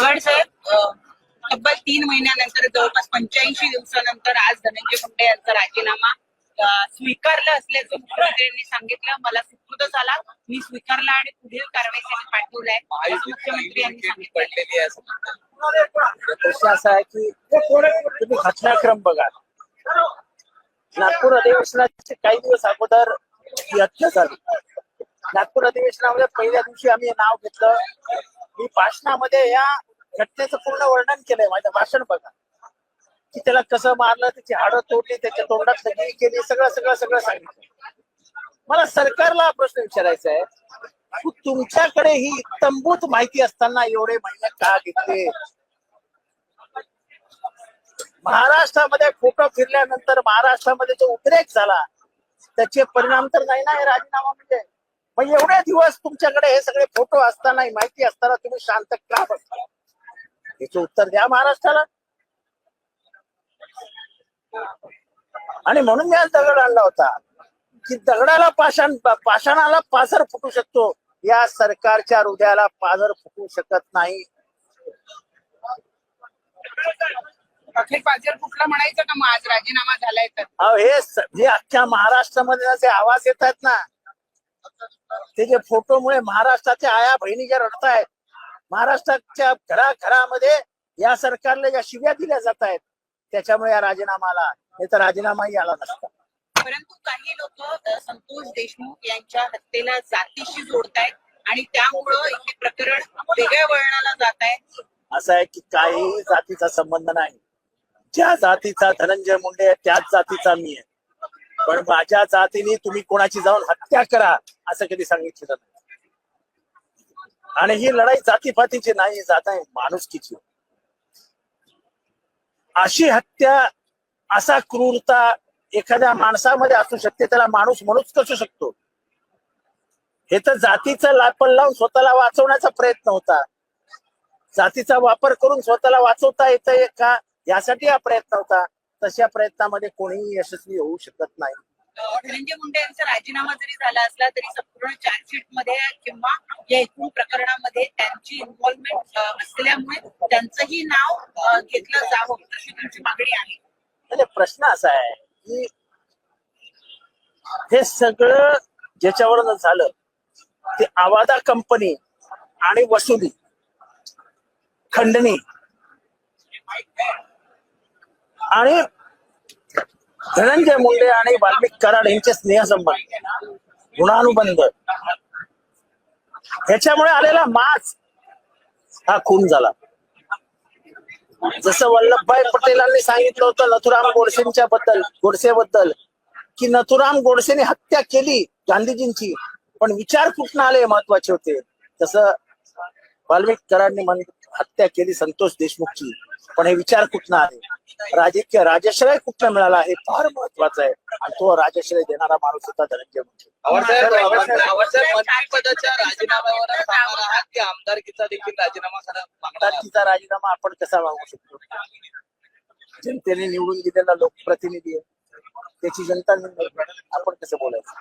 आव्हाड साहेब तब्बल तीन महिन्यानंतर जवळपास पंच्याऐंशी दिवसानंतर आज धनंजय मुंडे यांचा राजीनामा स्वीकारला असल्याचं मुख्यमंत्र्यांनी सांगितलं. मला सुपूर्द झाला. मी स्वीकारला आणि पुढील कारवाईसाठी पाठवलाय मुख्यमंत्री यांनी सांगितलं. असं आहे की तुम्ही घटनाक्रम बघा. नागपूर अधिवेशनाचे काही दिवस अगोदर ही हत्या झाली. नागपूर अधिवेशनामध्ये पहिल्या दिवशी आम्ही नाव घेतलं. मी भाषणामध्ये या घटनेचं पूर्ण वर्णन केलंय माझं भाषण बघा. की त्याला कसं मारलं त्याची हाडं तोडली त्याच्या तोंडात लगी केली सगळं सगळं सगळं सांगितलं. मला सरकारला प्रश्न विचारायचा आहे. तुमच्याकडे ही तंबूत माहिती असताना एवढे महिने का घेतले? महाराष्ट्रामध्ये फोटो फिरल्यानंतर महाराष्ट्रामध्ये जो उद्रेक झाला त्याचे परिणाम तर नाही ना हे राजीनामा म्हणजे? मग एवढे दिवस तुमच्याकडे हे सगळे फोटो असताना माहिती असताना तुम्ही शांत का बसता? याचं उत्तर द्या महाराष्ट्राला. आणि म्हणून मी आज दगड आणला होता की दगडाला पाषाण पाषाणाला पाझर फुटू शकतो. या सरकारच्या हृदयाला पाझर फुटू शकत नाही. म्हणायचं का आज राजीनामा झालाय तर. हे जे अख्ख्या महाराष्ट्रामध्ये आवाज येत आहेत ना. ते जे फोटोमुळे महाराष्ट्राच्या आया बहिणी ज्या रडतायत महाराष्ट्राच्या घराघरामध्ये या सरकारला ज्या शिव्या दिल्या जात आहेत त्याच्यामुळे या राजीनामाला नाही तर राजीनामाही आला नसता. परंतु काही लोक संतोष देशमुख यांच्या हत्येला जातीशी जोडतायत आणि त्यामुळं हे प्रकरण वेगळ्या वळणाला जात आहे असं आहे की काही जातीचा संबंध नाही. ज्या जातीचा धनंजय मुंडे आहे त्याच जातीचा मी आहे. पण माझ्या जातीने तुम्ही कोणाची जाऊन हत्या करा असं कधी सांगितलं नाही. आणि ही लढाई जातीपातीची नाही जात आहे माणुसकीची. अशी हत्या असा क्रूरता एखाद्या माणसामध्ये असू शकते त्याला माणूस म्हणूच कसू शकतो. हे तर जातीचं लापण लावून स्वतःला वाचवण्याचा प्रयत्न होता. जातीचा वापर करून स्वतःला वाचवता येत का? यासाठी हा प्रयत्न होता. तशा प्रयत्नामध्ये कोणीही यशस्वी होऊ शकत नाही. धनंजय मुंडे यांचा राजीनामा जरी झाला असला तरी संपूर्ण चार्जशीटमध्ये किंवा या एकूण प्रकरणामध्ये त्यांची इन्व्हॉल्वमेंट असल्यामुळे त्यांचंही नाव घेतलं जावं अशी तुमची मागणी आहे. म्हणजे प्रश्न असा आहे की हे सगळं ज्याच्यावरून झालं ते आवादा कंपनी आणि वसुली खंडणी आणि धनंजय मुंडे आणि वाल्मिक कराड यांचे स्नेहसंबंध गुणानुबंध ह्याच्यामुळे आलेला मास हा खून झाला. जसं वल्लभभाई पटेलांनी सांगितलं होतं नथुराम गोडसेंच्या बद्दल गोडसे बद्दल की नथुराम गोडसेने हत्या केली गांधीजींची पण विचार कुठनं आले हे महत्त्वाचे होते. तसं वाल्मिक कराडने हत्या केली संतोष देशमुखची पण हे विचार कुठनं आले. राजकीय राजश्रय कुठनं मिळाला हे फार महत्वाचं आहे. आणि तो राजश्रय देणारा माणूस होता धनंजय मुंडे. आमदारकीचा देखील राजीनामा राजीनामा आपण कसा मागू शकतो? जनतेने निवडून दिलेला लोकप्रतिनिधी आहे. त्याची जनता निवडून आपण कसं बोलायचं?